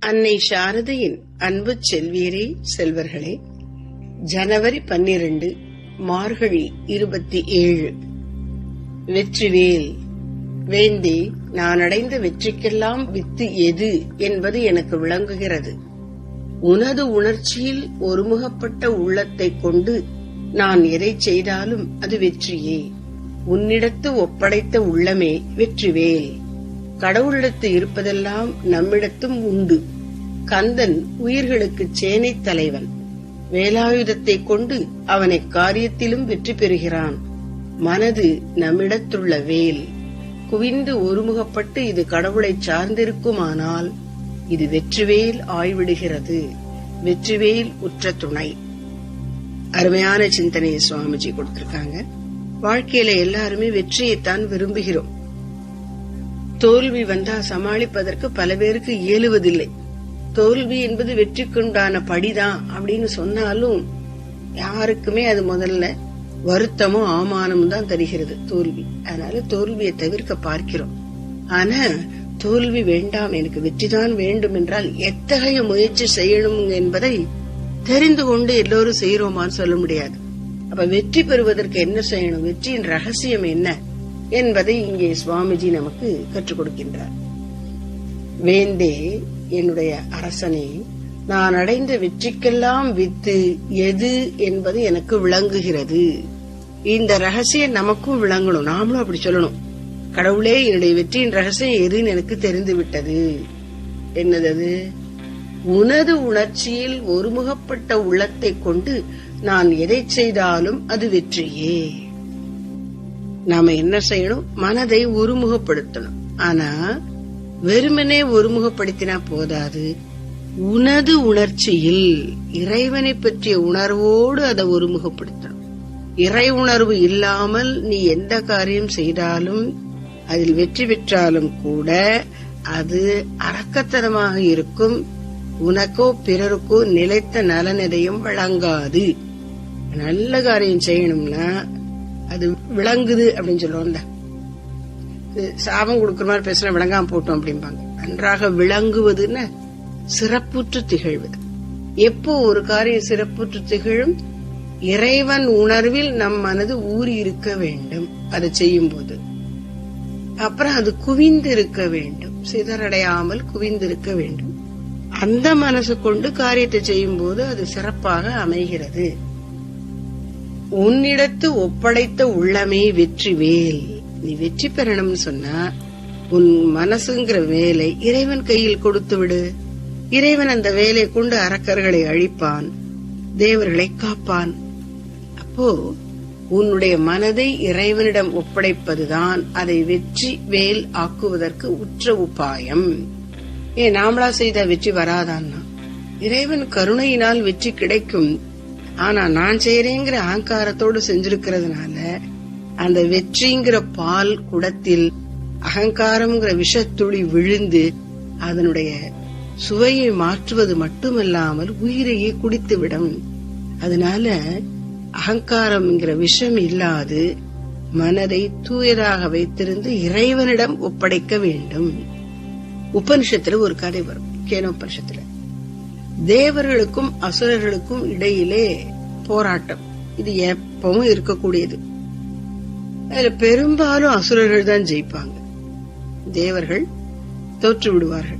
அன்னை சாரதையின் அன்பு செல்வியரே செல்வர்களே ஜனவரி பன்னிரண்டு மார்கழி இருபத்தி ஏழு. வெற்றிவேல் வேந்தே நான் அடைந்த வெற்றிக்கெல்லாம் வித்து எது என்பது எனக்கு விளங்குகிறது. உனது உணர்ச்சியில் ஒருமுகப்பட்ட உள்ளத்தைக் கொண்டு நான் எதை செய்தாலும் அது வெற்றியே. உன்னிடத்து ஒப்படைத்த உள்ளமே வெற்றிவேல். கடவுளிடத்து இருப்பதெல்லாம் நம்மிடத்தும் உண்டு. கந்தன் உயிர்களுக்கு சேனை தலைவன். வேலாயுதத்தை கொண்டு அவனை காரியத்திலும் வெற்றி பெறுகிறான். மனது நம்மிடத்துள்ள வேல். குவிந்து ஒருமுகப்பட்டு இது கடவுளை சார்ந்திருக்குமானால் இது வெற்றிவேல் ஆய்விடுகிறது. வெற்றிவேல் உற்ற துணை. அருமையான சிந்தனையை சுவாமிஜி கொடுத்திருக்காங்க. வாழ்க்கையில எல்லாருமே வெற்றியைத்தான் விரும்புகிறோம். தோல்வி வந்தால் சமாளிப்பதற்கு பல பேருக்கு இயலுவதில்லை. தோல்வி என்பது வெற்றிக்குண்டான படிதான் அப்படின்னு சொன்னாலும் யாருக்குமே அது முதல்ல வருத்தமும் அவமானமும் தான் தருகிறது தோல்வி. அதனால தோல்வியை தவிர்க்க பார்க்கிறோம். ஆனா தோல்வி வேண்டாம் எனக்கு வெற்றிதான் வேண்டும் என்றால் எத்தகைய முயற்சி செய்யணும் என்பதை தெரிந்து கொண்டு எல்லோரும் செய்யறோமான்னு சொல்ல முடியாது. அப்ப வெற்றி பெறுவதற்கு என்ன செய்யணும்? வெற்றியின் ரகசியம் என்ன? என்பதை இங்கே சுவாமிஜி நமக்கு கற்றுக் கொடுக்கின்றார். வேந்தே என்னுடைய அரசனே நான் அடைந்த வெற்றிக்கெல்லாம் வித்து எது என்பது எனக்கு விளங்குகிறது. இந்த ரகசியம் நமக்கும் விளங்கணும். நாமளும் அப்படி சொல்லணும். கடவுளே என்னுடைய வெற்றியின் ரகசியம் எதுன்னு எனக்கு தெரிந்து விட்டது. என்னது அது? உனது உணர்ச்சியில் ஒருமுகப்பட்ட உள்ளத்தை கொண்டு நான் எதை செய்தாலும் அது வெற்றியே. நாம என்ன செய்யணும்? மனதை ஒருமுகப்படுத்தணும். ஆனா வெறுமனே ஒருமுகப்படுத்தினா போதாது. உனது உணர்ச்சியில் இறைவனை பற்றிய உணர்வோடு அதை ஒருமுகப்படுத்தணும். இறை உணர்வு இல்லாமல் நீ எந்த காரியம் செய்தாலும் அதில் வெற்றி பெற்றாலும் கூட அது அரக்கத்தனமாக இருக்கும். உனக்கோ பிறருக்கோ நிலைத்த நலன் எதையும் வழங்காது. நல்ல காரியம் செய்யணும்னா அது விளங்குது அப்படின்னு சொல்லுவோம்ல. சாபம் கொடுக்குற மாதிரி பேசுனா விளங்காம போட்டோம் அப்படிம்பாங்க. நன்றாக விளங்குவதுன்னு சிறப்புற்று திகழ்வது. எப்போ ஒரு காரியம் சிறப்புற்று திகழும்? இறைவன் உணர்வில் நம் மனது ஊறி இருக்க வேண்டும். அதை செய்யும் போது அப்புறம் அது குவிந்து இருக்க வேண்டும். சிதறடையாமல் குவிந்திருக்க வேண்டும். அந்த மனசு கொண்டு காரியத்தை செய்யும் போது அது சிறப்பாக அமைகிறது. உன்னிடத்து ஒப்படைத்த உள்ளமே வெற்றி வேல். நீ வெற்றி பெறணும்னு சொன்னா உன் மனசுங்கிற வேலை இறைவன் கையில் கொடுத்து விடு. இறைவன் அந்த வேலை கொண்டு அரக்கர்களை அழிப்பான் தேவர்களை காப்பான். அப்போ உன்னுடைய மனதை இறைவனிடம் ஒப்படைப்பதுதான் அதை வெற்றி வேல் ஆக்குவதற்கு உற்ற உபாயம். ஏன் நாமளா செய்த வெற்றி வராதான்னா? இறைவன் கருணையினால் வெற்றி கிடைக்கும். ஆனா நான் செய்யறேங்கிற அகங்காரத்தோடு செஞ்சிருக்கிறதுனால அந்த வெற்றிங்கிற பால் குடத்தில் அகங்காரம்ங்கிற விஷத்துளி விழுந்து அதனுடைய சுவையை மாற்றுவது மட்டுமல்லாமல் உயிரையே குடித்துவிடும். அதனால அகங்காரம்ங்கிற விஷம் இல்லாது மனதை தூயதாக வைத்திருந்து இறைவனிடம் ஒப்படைக்க வேண்டும். உபனிஷத்துல ஒரு கதை வரும் கேனோபனிஷத்துல. தேவர்களுக்கும் அசுரர்களுக்கும் இடையிலே போராட்டம். இது எப்பவும் இருக்கக்கூடியது. அதுல பெரும்பாலும் அசுரர்கள் தான் ஜெயிப்பாங்க. தேவர்கள் தோற்று விடுவார்கள்.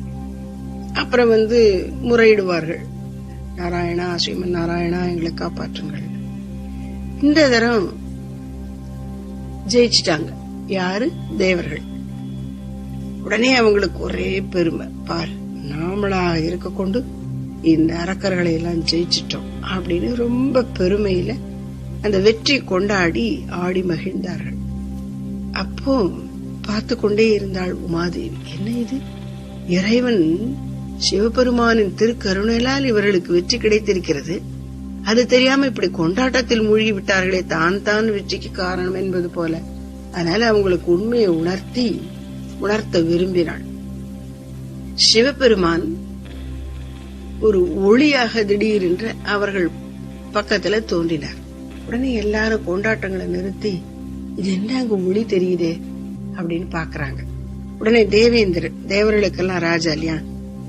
அப்புறம் வந்து முறையிடுவார்கள். நாராயணா ஸ்ரீமன் நாராயணா எங்களை காப்பாற்றுங்கள். இந்த தரம் ஜெயிச்சிட்டாங்க. யாரு? தேவர்கள். உடனே அவங்களுக்கு ஒரே பெருமை. பார் நாமளா இருக்க கொண்டு இந்த அரக்கர்களை எல்லாம் ஜெயிச்சிட்டோம் அப்படின்னு ரொம்ப பெருமையில அந்த வெற்றி கொண்டாடி ஆடி மகிழ்ந்தார்கள். அப்போ பார்த்து கொண்டே இருந்தாள் உமாதேவி என்ன இது? இறைவன் சிவபெருமானின் திருக்கருணையால் இவர்களுக்கு வெற்றி கிடைத்திருக்கிறது. அது தெரியாம இப்படி கொண்டாட்டத்தில் மூழ்கி விட்டார்களே தான் தான் வெற்றிக்கு காரணம் என்பது போல. அதனால அவங்களுக்கு உண்மையை உணர்த்தி உணர்த்த விரும்பினாள். சிவபெருமான் ஒரு ஒளியாக திடீரென்று அவர்கள் பக்கத்துல தோன்றினார். உடனே எல்லாரும் கொண்டாட்டங்களை நிறுத்தி இது என்ன அங்க ஒளி தெரியுதே? அப்படின்னு பாக்குறாங்க உடனே தேவேந்திரன் தேவர்களுக்கெல்லாம் ராஜா இல்லையா?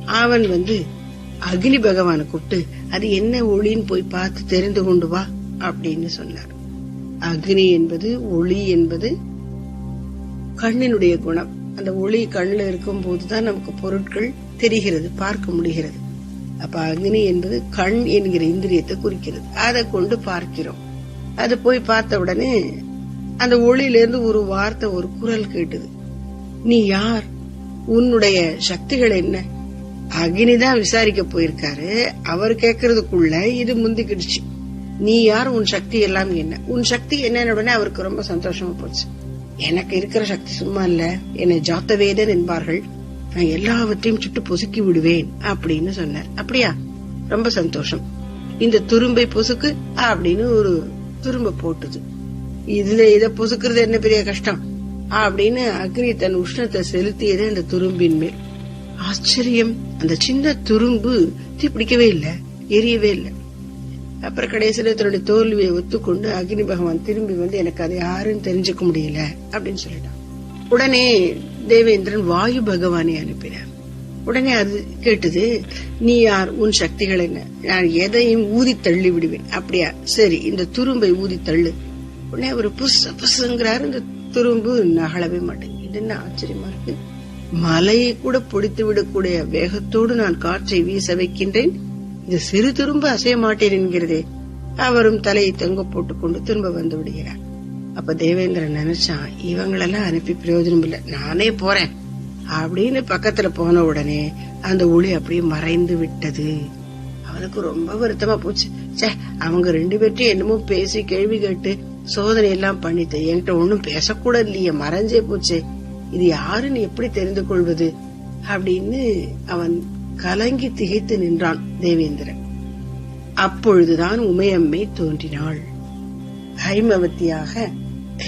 அவன் வந்து அக்னி பகவானை கூப்பிட்டு அது என்ன ஒளின்னு போய் பார்த்து தெரிந்து கொண்டு வா அப்படின்னு சொன்னார். அக்னி என்பது ஒளி என்பது கண்ணினுடைய குணம். அந்த ஒளி கண்ணில் இருக்கும் போதுதான் நமக்கு பொருட்கள் தெரிகிறது பார்க்க முடிகிறது. அப்ப அக்னி என்பது கண் என்கிற இந்திரியத்தை குறிக்கிறது. அதை கொண்டு பார்க்கிறோம். அது போய் பார்த்த உடனே அந்த ஒளியிலிருந்து ஒரு வார்த்தை ஒரு குரல் கேட்டது. நீ யார்? உன்னுடைய சக்திகள் என்ன? அக்னி தான் விசாரிக்க போயிருக்காரு. அவர் கேக்குறதுக்குள்ள இது முந்திக்கிடுச்சு. நீ யார்? உன் சக்தி எல்லாம் என்ன? உன் சக்தி என்னன்னு உடனே அவருக்கு ரொம்ப சந்தோஷமா போச்சு. எனக்கு இருக்கிற சக்தி சும்மா இல்ல. என்னை ஜாத்தவேதன் என்பார்கள். நான் எல்லாவற்றையும் சுட்டு பொசுக்கி விடுவேன் அப்படின்னு சொன்னார். அப்படியா? ரொம்ப சந்தோஷம். இந்த துரும்பை பொசுக்கு அப்படின்னு ஒரு துரும்ப போட்டுது. இதுல இத பொசுக்கிறது என்ன பெரிய கஷ்டம்? அப்படின்னு அக்னி தன் உஷ்ணத்தை செலுத்தியது அந்த துரும்பின் மேல். ஆச்சரியம். அந்த சின்ன துரும்பு தீ பிடிக்கவே இல்லை எரியவே இல்லை. அப்புறம் கடைசியில தன்னுடைய தோல்வியை ஒத்துக்கொண்டு அக்னி பகவான் திரும்பி வந்து எனக்கு அது யாருன்னு தெரிஞ்சுக்க முடியல அப்படின்னு சொல்லிட்டான். உடனே தேவேந்திரன் வாயு பகவானை அனுப்பினார். உடனே அது கேட்டது நீ யார்? உன் சக்திகள் என்ன? நான் எதையும் ஊதி தள்ளி விடுவேன். அப்படியா? சரி இந்த துரும்பை ஊதி தள்ளு. உடனே அவர் புச புசுங்கிறாரு. இந்த துரும்பு நகழவே மாட்டேங்குது. இது என்ன ஆச்சரியமா இருக்கு? மலையை கூட பொடித்து விடக்கூடிய வேகத்தோடு நான் காற்றை வீச வைக்கின்றேன். இந்த சிறு துரும்பு அசைய மாட்டேன் என்கிறதே. அவரும் தலையை தொங்க போட்டுக்கொண்டு திரும்ப வந்து விடுகிறார். அப்ப தேவேந்திரன் நினைச்சான் இவங்களெல்லாம் அனுப்பி பிரயோஜனம் இல்ல நானே போறேன். அப்படின்னு பக்கத்துல போன உடனே அந்த ஒளி அப்படியே மறைந்து விட்டது. அவனுக்கு ரொம்ப வருத்தமா போச்சு. சே அவங்க ரெண்டு பேர்ட்டையும் என்னமோ பேசி கேள்வி கேட்டு சோதனை எல்லாம் பண்ணிட்டு என்கிட்ட ஒண்ணும் பேசக்கூட இல்லையே மறைஞ்சே போச்சு. இது யாருன்னு எப்படி தெரிந்து கொள்வது? அப்படின்னு அவன் கலங்கி திகைத்து நின்றான் தேவேந்திரன். அப்பொழுதுதான் உமையம்மை தோன்றினாள். ஹைமவத்தியாக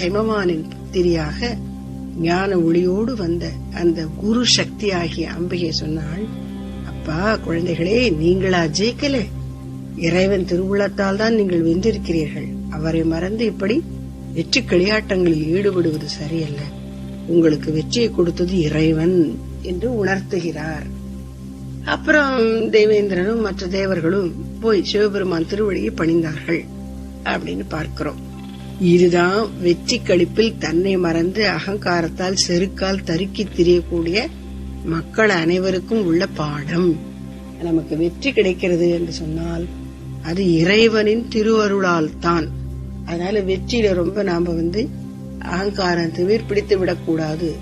ஹெமமானின் புத்திரியாக ஞான ஒளியோடு வந்த அந்த குரு சக்தி ஆகிய அம்பிகை சொன்னாள் அப்பா குழந்தைகளே நீங்களா ஜெயிக்கல? இறைவன் திருவுள்ளத்தால் தான் நீங்கள் வென்றிருக்கிறீர்கள். அவரை மறந்து இப்படி வெற்றி களியாட்டங்களில் ஈடுபடுவது சரியல்ல. உங்களுக்கு வெற்றியை கொடுத்தது இறைவன் என்று உணர்த்துகிறார். அப்புறம் தேவேந்திரனும் மற்ற தேவர்களும் போய் சிவபெருமான் திருவடியை பணிந்தார்கள் அப்படின்னு பார்க்கிறோம். இதுதான் வெற்றி கழிப்பில் தன்னை மறந்து அகங்காரத்தால் செருக்கால் தருக்கி திரியக்கூடிய மக்கள் அனைவருக்கும் உள்ள பாடம். நமக்கு வெற்றி கிடைக்கிறது என்று சொன்னால் அது இறைவனின் திருவருளால் தான் அதனால வெற்றியில ரொம்ப நாம வந்து அகங்காரம் திமிர் பிடித்து விடக்கூடாது.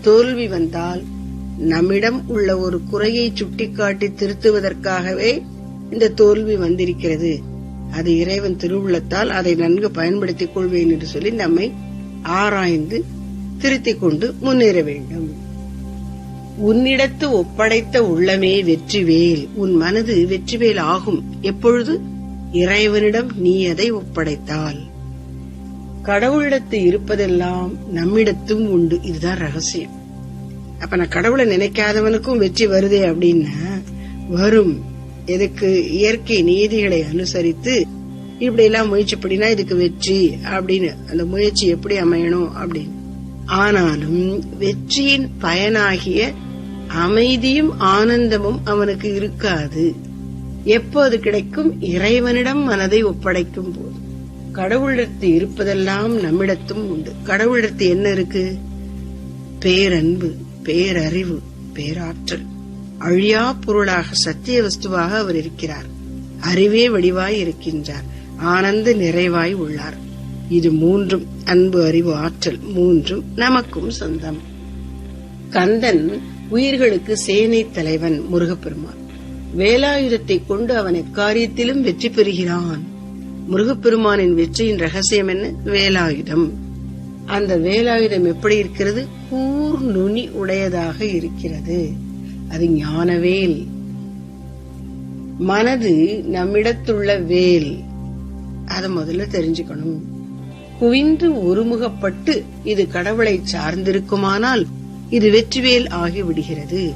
தோல்வி வந்தால் நம்மிடம் உள்ள ஒரு குறையை சுட்டிக்காட்டி திருத்துவதற்காகவே இந்த தோல்வி வந்திருக்கிறது. அது இறைவன் திருவுள்ளத்தால் அதை நன்கு பயன்படுத்திக் கொள்வேன் என்று சொல்லி நம்மை ஆராய்ந்து திருத்திக் கொண்டு முன்னேற வேண்டும். உன்னிடத்து ஒப்படைத்த உள்ளமே வெற்றிவேல் உன் மனது வெற்றிவேல் ஆகும். எப்பொழுது? இறைவனிடம் நீ அதை ஒப்படைத்தால். கடவுளிடத்து இருப்பதெல்லாம் நம்மிடத்தும் உண்டு. இதுதான் ரகசியம். அப்ப நான் கடவுளை நினைக்காதவனுக்கும் வெற்றி வருதே அப்படின்னா வரும். எதுக்கு இயற்கை நீதிகளை அனுசரித்து இப்படி எல்லாம் முயற்சி பண்ணினா இதுக்கு வெற்றி அப்படின்னு அந்த முயற்சி எப்படி அமையணும் அப்படின்னு. ஆனாலும் வெற்றியின் பயனாகிய அமைதியும் ஆனந்தமும் அவனுக்கு இருக்காது. எப்போது கிடைக்கும்? இறைவனிடம் மனதை ஒப்படைக்கும் போது. கடவுளிடத்து இருப்பதெல்லாம் நம்மிடத்தும் உண்டு. கடவுளிடத்து என்ன இருக்கு? பேரன்பு பேரறிவு பேராற்றல். அழியா பொருளாக சத்திய வஸ்துவாக அவர் இருக்கிறார். அறிவே வடிவாய் இருக்கின்றார். ஆனந்த நிறைவாய் உள்ளார். இது மூன்றும் அன்பு அறிவு ஆற்றல். மூன்றும் நமக்கும் சொந்தம். கந்தன் உயிர்களுக்கு சேனை தலைவன் முருகப்பெருமான். வேலாயுதத்தை கொண்டு அவன் எக்காரியத்திலும் வெற்றி பெறுகிறான். முருகப்பெருமானின் வெற்றியின் ரகசியம் என்ன? வேலாயுதம். அந்த வேலாயுதம் எப்படி இருக்கிறது? கூர் நுனி உடையதாக இருக்கிறது. அது ஞானவேல் மனது நம்மிடத்துள்ள வேல். அத முதல்ல தெரிஞ்சுக்கணும். குவிந்து ஒருமுகப்பட்டு இது கடவுளை சார்ந்திருக்குமானால் இது வெற்றிவேல் ஆகிவிடுகிறது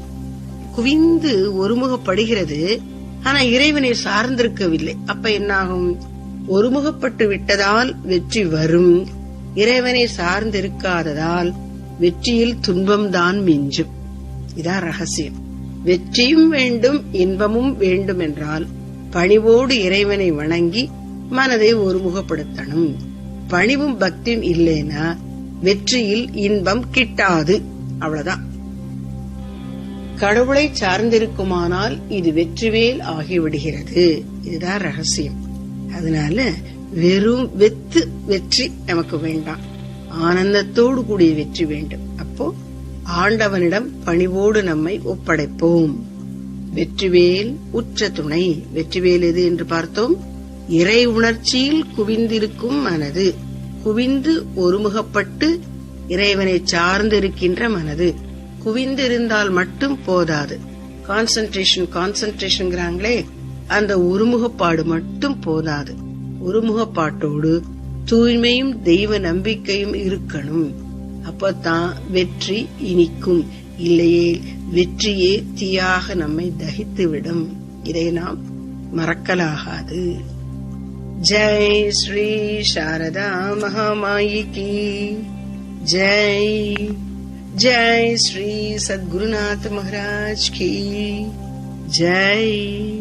குவிந்து ஒருமுகப்படுகிறது ஆனா இறைவனை சார்ந்திருக்கவில்லை. அப்ப என்னாகும்? ஒருமுகப்பட்டு விட்டதால் வெற்றி வரும். இறைவனை சார்ந்திருக்காததால் வெற்றியில் துன்பம்தான் மிஞ்சும். இதான் ரகசியம். வெற்றியும் வேண்டும் இன்பமும் வேண்டும் என்றால் பணிவோடு இறைவனை வணங்கி மனதை ஒருமுகப்படுத்தணும். பணிவும் பக்தியும் இல்லைனா வெற்றியில் இன்பம் கிட்டாது. அவ்வளவுதான். கடவுளை சார்ந்திருக்குமானால் இது வெற்றிவேல் ஆகிவிடுகிறது. இதுதான் ரகசியம். அதனால வெறும் வெத்து வெற்றி நமக்கு வேண்டாம். ஆனந்தத்தோடு கூடிய வெற்றி வேண்டும். அப்போ ஆண்டவனிடம் பணிவோடு நம்மை ஒப்படைப்போம். வெற்றிவேல் உற்ற துணை. வெற்றிவேல் எது என்று பார்த்தோம்? இறை உணர்ச்சியில் குவிந்திருக்கும் மனது. குவிந்து ஒருமுகப்பட்டு இறைவனை சார்ந்திருக்கின்ற மனது. குவிந்திருந்தால் மட்டும் போதாது. கான்சன்ட்ரேஷன் கான்சன்ட்ரேஷன்ங்கிறாங்களே அந்த ஒருமுகப்பாடு மட்டும் போதாது. ஒருமுகப்பாட்டோடு தூய்மையும் தெய்வ நம்பிக்கையும் இருக்கணும். அப்பதான் வெற்றி இனிக்கும். இல்லையே வெற்றியே தீயாக நம்மை தகித்துவிடும். இதை நாம் மறக்கலாகாது. ஜெய் ஸ்ரீ சாரதா மகாமாயி கி ஜெய் ஜெய் ஸ்ரீ சத்குருநாத் மகாராஜ் கி ஜெய்.